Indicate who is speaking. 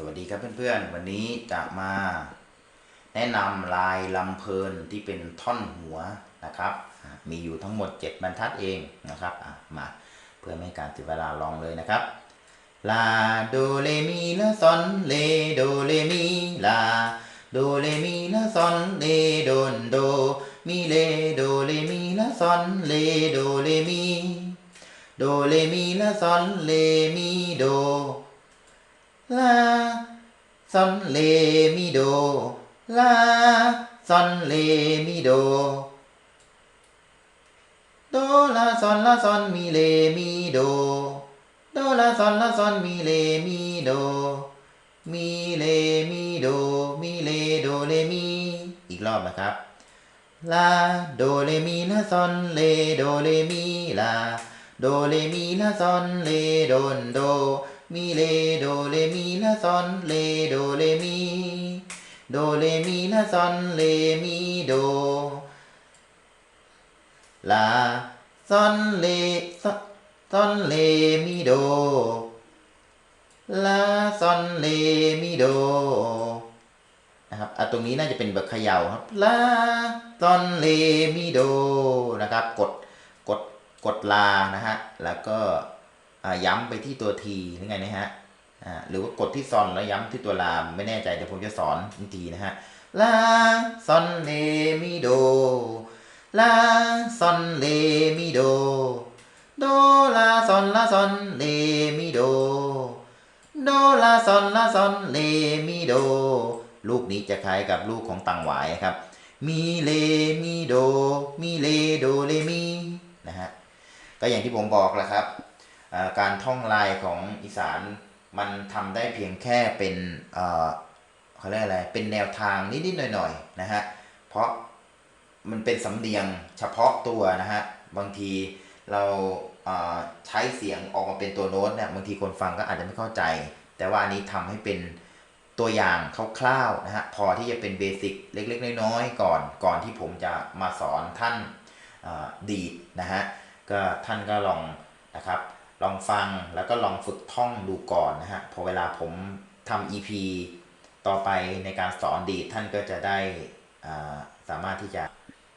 Speaker 1: สวัสดีครับเพื่อนๆ วันนี้จะมาแนะนำลายลำเพลินที่เป็นท่อนหัวนะครับ มีอยู่ทั้งหมด 7 บรรทัดเองนะครับมาเพื่อไม่ให้การเสียเวลาลองเลยนะครับลาโดเลมีลาซอนเลโดเลมีลาโดเลมีลาซอนเลโดนโดมีเลโดเลมีลาซอนเลโดเลมีโดเลมีลาซอนเลมีโด ลาซอนเลมิโดลาซอนเลมิโดโดลาซอนลาซอนมีเลมิโดโดลาซอนลาซอนมีเลมิโดมีเลมิโดมีเลโดเลมีอีกรอบนะครับลาโดเลมีลาซอนเลโดเลมีลาโดเลมีลาซอนเลโดนโด มีเลโดเลมีลาซอนเลโดเลมีโดเลมีลาซอนเลมีโดลาซอนเลซอนซอนเลมีโดลาซอนเลมีโดนะครับอะตรงนี้น่าจะเป็นแบบเขย่าครับลาซอนเลมีโดนะครับ กดกดกดลานะฮะแล้วก็ ย้ำไปที่ตัวทีหรือไงนะฮะหรือว่ากดที่ซอนแล้วย้ำที่ตัวลาไม่แน่ใจเดี๋ยวผมจะสอนอีกทีนะฮะลาซอนเลมีโดลาซอนเลมีโดโดลาซอนลาซอนเลมีโดโดลาซอนลาซอนเลมีโดลูกนี้จะคล้ายกับลูกของตังหวายครับ มีเลมีโดมีเลโดเลมีนะฮะก็อย่างที่ผมบอกแหละครับ การท่องลายของอีสานมันทำได้เพียงแค่เป็นเขาเรียกอะไรเป็นแนวทางนิดๆหน่อยๆนะฮะเพราะมันเป็นสำเนียงเฉพาะตัวนะฮะบางทีเราใช้เสียงออกมาเป็นตัวโน้ตเนี่ยบางทีคนฟังก็อาจจะไม่เข้าใจ แต่ว่าอันนี้ทำให้เป็นตัวอย่างคร่าวๆนะฮะพอที่จะเป็นเบสิกเล็กๆน้อยๆก่อนก่อนที่ผมจะมาสอนท่านดีดนะฮะก็ท่านก็ลองนะครับ ลองฟังแล้วก็ลองฝึกท่องดูก่อนนะฮะพอเวลาผมทำ EP ต่อไปในการสอนดีท่านก็จะได้สามารถที่จะ